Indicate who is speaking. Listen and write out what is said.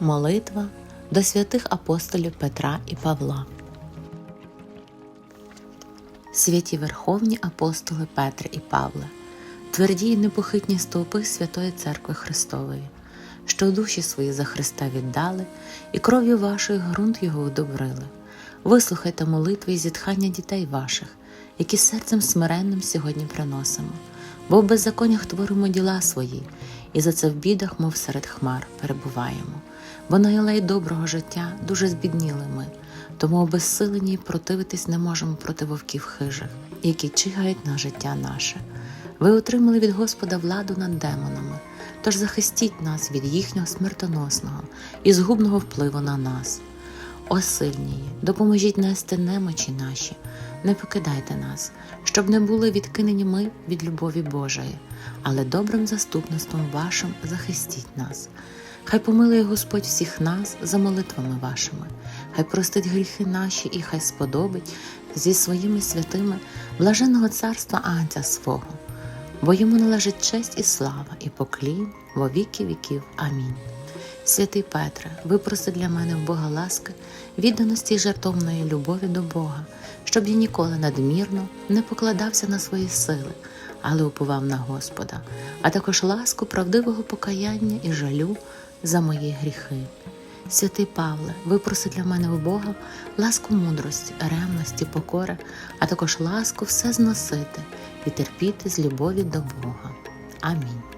Speaker 1: Молитва до святих апостолів Петра і Павла. Святі Верховні апостоли Петре і Павле, тверді й непохитні стовпи Святої Церкви Христової, що душі свої за Христа віддали, і кров'ю вашою ґрунт його удобрили. Вислухайте молитви і зітхання дітей ваших, які серцем смиренним сьогодні приносимо, бо в беззаконнях творимо діла свої, і за це в бідах, мов серед хмар, перебуваємо. Бо на алеї доброго життя дуже збідніли ми, тому обезсилені противитись не можемо проти вовків хижих, які чигають на життя наше. Ви отримали від Господа владу над демонами, тож захистіть нас від їхнього смертоносного і згубного впливу на нас. О допоможіть нести немочі наші, не покидайте нас, щоб не були відкинені ми від любові Божої, але добрим заступництвом вашим захистіть нас. Хай помилує Господь всіх нас за молитвами вашими, хай простить гріхи наші і хай сподобить зі своїми святими блаженного царства Агнця свого, бо йому належить честь і слава, і поклін во віки віків. Амінь. Святий Петре, випроси для мене в Бога ласки, відданості й жертовної любові до Бога, щоб я ніколи надмірно не покладався на свої сили, але уповав на Господа, а також ласку правдивого покаяння і жалю за мої гріхи. Святий Павле, випроси для мене в Бога ласку мудрості, ревності, покори, а також ласку все зносити і терпіти з любові до Бога. Амінь.